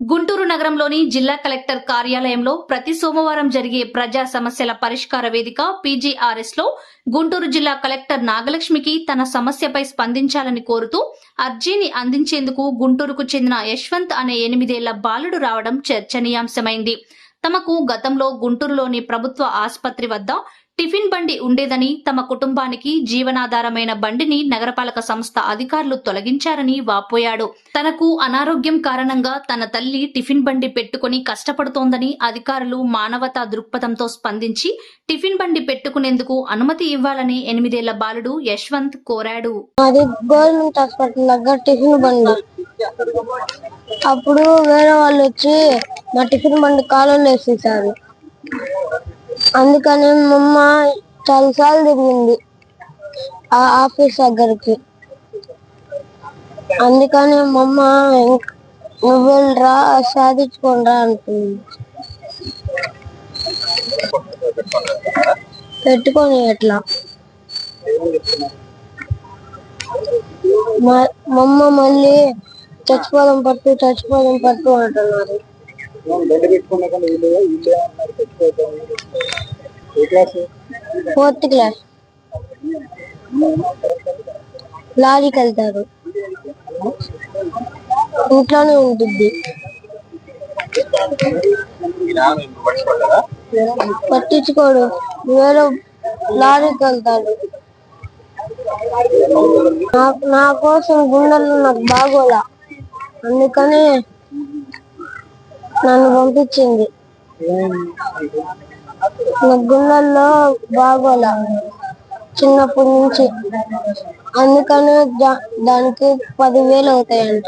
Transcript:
గుంటూరు నగరంలోని జిల్లా కలెక్టర్ కార్యాలయంలో ప్రతి సోమవారం జరిగే ప్రజా సమస్యల పరిష్కార వేదిక పీజీఆర్ఎస్లో గుంటూరు జిల్లా కలెక్టర్ నాగలక్ష్మికి తన సమస్యపై స్పందించాలని కోరుతూ అర్జీని అందించేందుకు గుంటూరుకు చెందిన యశ్వంత్ అనే ఎనిమిదేళ్ళ బాలుడు రావడం చర్చనీయాంశమైంది. తమకు గతంలో గుంటూరులోని ప్రభుత్వ ఆసుపత్రి వద్ద టిఫిన్ బండి ఉండేదని తమ కుటుంబానికి జీవనాధారమైన బండిని నగరపాలక సంస్థ అధికారులు తొలగించారని వాపోయాడు. తనకు అనారోగ్యం కారణంగా తన తల్లి టిఫిన్ బండి పెట్టుకుని కష్టపడుతోందని అధికారులు మానవతా దృక్పథంతో స్పందించి టిఫిన్ బండి పెట్టుకునేందుకు అనుమతి ఇవ్వాలని ఎనిమిదేళ్ళ బాలుడు యశ్వంత్ కోరాడు. అది గవర్నమెంట్ హాస్పిటల్ దగ్గర టిఫిన్ బండి. అప్పుడు వేరే వాళ్ళు వచ్చి మా టిఫిన్ బండి కాలంలో వేసేసారు. అందుకని మమ్మ చాలాసార్లు చాలా సార్లు తిరిగింది ఆ ఆఫీస్ దగ్గరికి. అందుకని మమ్మ నువ్వు వెళ్ళరా సాధించుకోనరా అంటుంది. పెట్టుకొని ఎట్లా మా అమ్మ మళ్ళీ చచ్చిపోదాం పట్టు చచ్చిపోదాం పట్టు అంటున్నారు. ఫోర్త్ క్లాస్ లారీకి వెళ్తారు. ఇంట్లోనే ఉంటుంది పట్టించుకోడు. వేరే లారీకి వెళ్తాడు నా కోసం గుండెల్లో నాకు బాగోలా. అందుకని నన్ను పంపించింది. గుళ్ళల్లో బాగోలా చిన్నప్పటి నుంచి. అందుకనే దానికి పదివేలు అవుతాయంట.